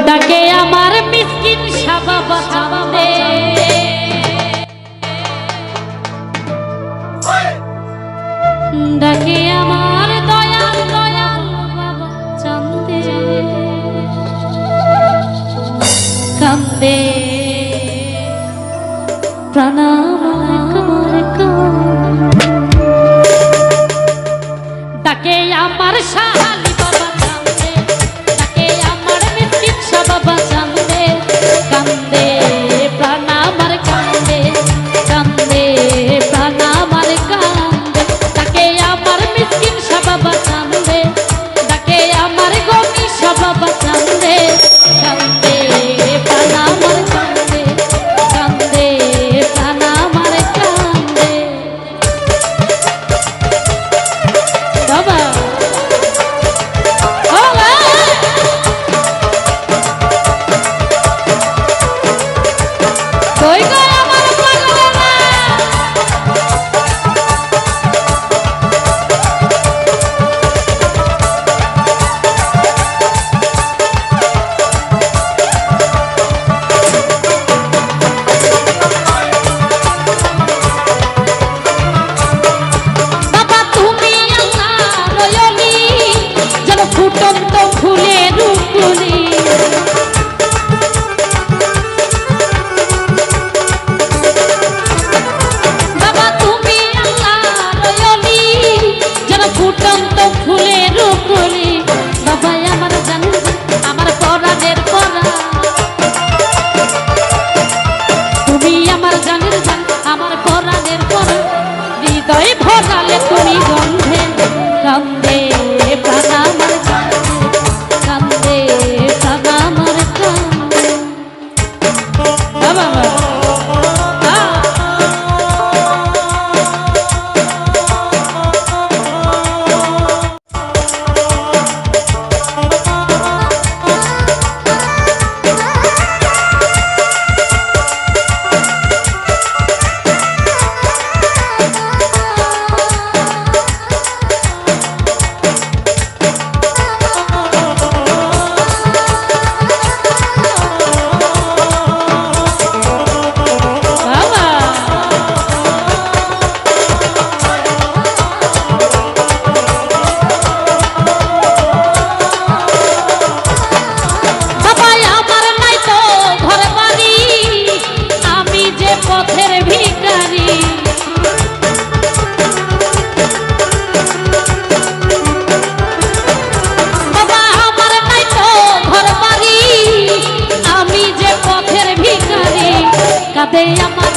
ডাকে আমার মিসকিন সাবাবা চাঁদে ডাকে আমার দয়াল দয়াল বাবা চাঁদে কান্দে প্রণাম ডাকে আমার সাহা They.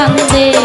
কান্দে।